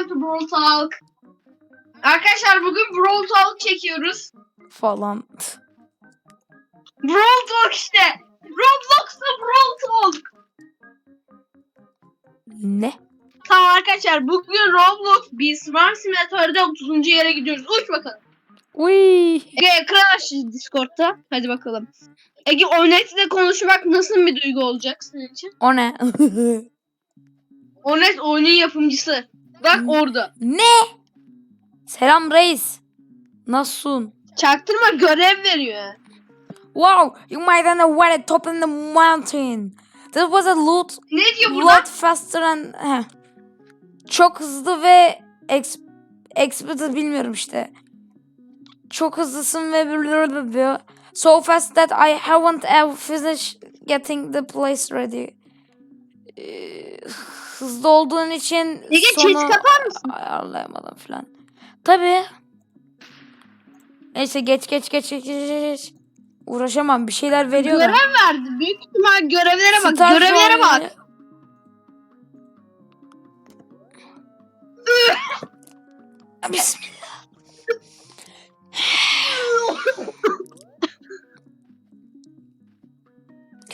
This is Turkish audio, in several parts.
welcome to Brawl Talk. Arkadaşlar bugün Brawl Talk çekiyoruz. Falan. Brawl Talk işte. Roblox'ta Brawl Talk. Ne? Tamam arkadaşlar bugün Roblox biz Farm Simulator'da 30. yere gidiyoruz. Uç bakalım. Uy. Ege ekran aç Discord'da. Hadi bakalım. Ege Onet'le konuşmak nasıl bir duygu olacak senin için? O ne? Onet oyunun yapımcısı. Bak orada. ne? Selam reis. Nasılsın? Çaktırma görev veriyor. Wow, you might have went top in the mountain. This was a loot, Ne diyor burada? lot faster and... Heh. Çok hızlı ve ex, expert bilmiyorum işte. Çok hızlısın ve so fast that I haven't ever finished getting the place ready. Ee, hızlı olduğun için Ege sonu chat kapar mısın? ayarlayamadım falan. Tabii. Neyse geç geç geç geç geç geç. Uğraşamam bir şeyler veriyor da. Görev verdi. Büyük ihtimal görevlere bak. Star görevlere bak. Bismillah.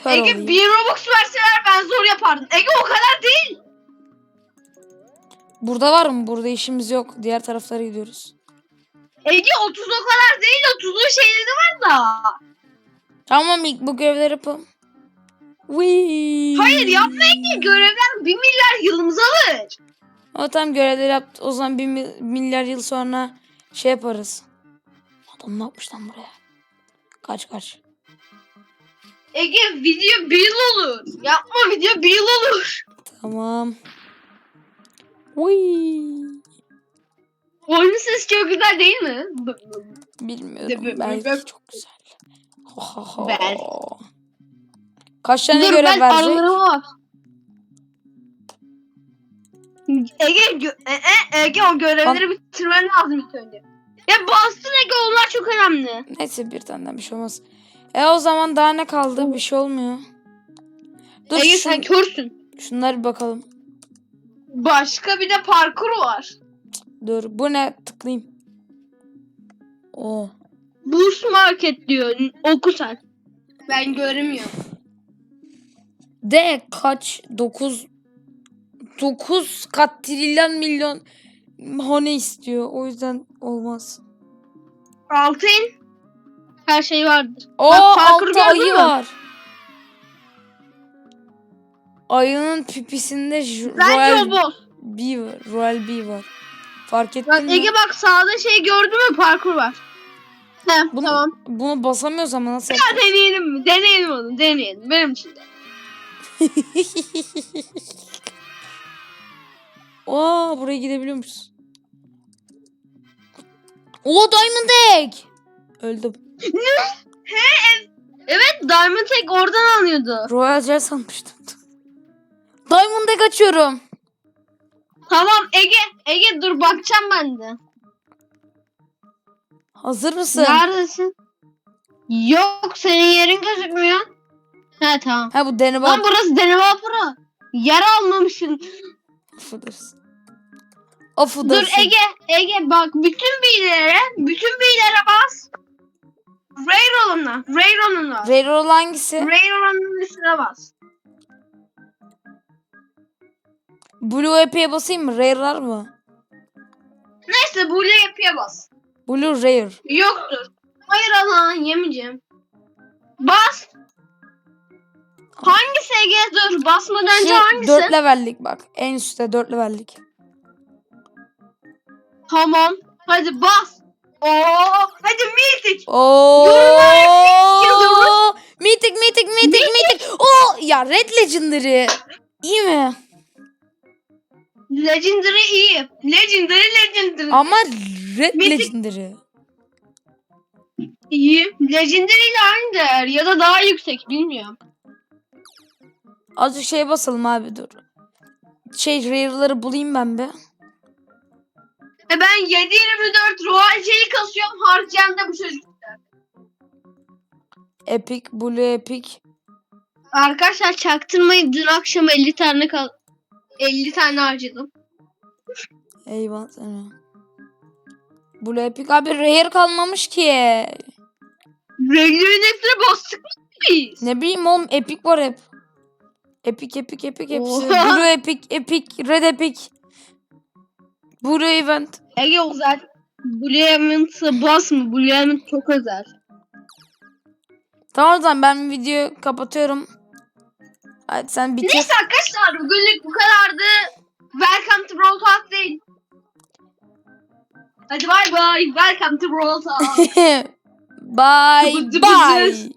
Ege bir Robux verseler ben zor yapardım. Ege o kadar değil. Burada var mı? Burada işimiz yok. Diğer taraflara gidiyoruz. Ege 30 o kadar değil. 30'un şeyleri var da. Tamam ilk bu görevleri yapalım. Whee! Hayır yapma Ege. Görevler 1 milyar yılımızı alır. Ama tamam görevleri yaptı. O zaman bir mi- milyar yıl sonra şey yaparız. Adam ne yapmış lan buraya? Kaç kaç. Ege video 1 yıl olur. Yapma video 1 yıl olur. Tamam. Whee! Oyunun sesi çok güzel değil mi? Bilmiyorum. Debe- Belki çok güzel. Ho, ho. Kaç tane Dur görev ben verecek? aralarıma bak. Ege, e, e, Ege o görevleri bitirmen lazım ilk önce. Ya bastın Ege onlar çok önemli. Neyse bir tane bir şey olmaz. E o zaman daha ne kaldı? Bir şey olmuyor. Dur Ege şu- sen körsün. şunlara bir bakalım. Başka bir de parkur var. Dur bu ne? Tıklayayım. O. Boost Market diyor. Oku sen. Ben göremiyorum. D kaç? 9 9 kat trilyon milyon hone istiyor. O yüzden olmaz. Altın. Her şey vardır. O Bak, gördün ayı mü? var. Ayının pipisinde j- Bence Royal o boss. B var. Royal B var. Fark ettin Bak mi? Ege bak sağda şey gördün mü parkur var. He Bunu, tamam. bunu basamıyoruz ama nasıl Ya deneyelim mi? Deneyelim onu. Deneyelim. Benim için de. Aa buraya gidebiliyormuşuz. O Diamond Egg. Öldüm. Evet Diamond Egg oradan alıyordu. Royal Gel sanmıştım. Diamond Egg açıyorum. Tamam Ege. Ege dur bakacağım ben de. Hazır mısın? Neredesin? Yok senin yerin gözükmüyor. He tamam. Ha bu deneme Lan burası deneme pro. Yer almamışsın. Affedersin. Dur Affedersin. Ege. Ege bak bütün bilgilere, bütün bilgilere bas. Railroll'una. Railroll'una. Reroll hangisi? Railroll'un üstüne bas. Blue Epic'e basayım mı? Rare'lar mı? Neyse bu yapıya bas. Blue Rare. Yoktur. Hayır Allah'ın yemeyeceğim. Bas. Hangisi Ege? Dur basmadan önce Şu hangisi? 4 levellik bak. En üstte 4 levellik. Tamam. Hadi bas. Oo, hadi Mythic. Oo! Mythic, mythic, mythic, mythic. Oo! Ya Red Legendary. İyi mi? Legendary iyi. Legendary Legendary Ama Red Mythic- Legendary. iyi. Legendary ile aynı değer ya da daha yüksek bilmiyorum. Azıcık şey basalım abi dur. Şey Rare'ları bulayım ben bir. E ben 724 Royal şeyi kasıyorum harcayan da bu çocuk. Epic, Blue Epic. Arkadaşlar çaktırmayın dün akşam 50 tane kal 50 tane harcadım. Eyvah sana. Blue Epic abi rare kalmamış ki. Renklerin hepsine bastık mı biz? Ne bileyim oğlum Epic var hep. Epic Epic Epic hepsi. Oha. Blue Epic Epic Red Epic. Blue Event. Ege o zaten Blue Element'a basma. Blue Element çok özel. Tamam o zaman ben videoyu kapatıyorum. Hadi sen bitir. Neyse arkadaşlar bugünlük bu kadardı. Hadi bay bay. Welcome to Brawl Talk. bye bye.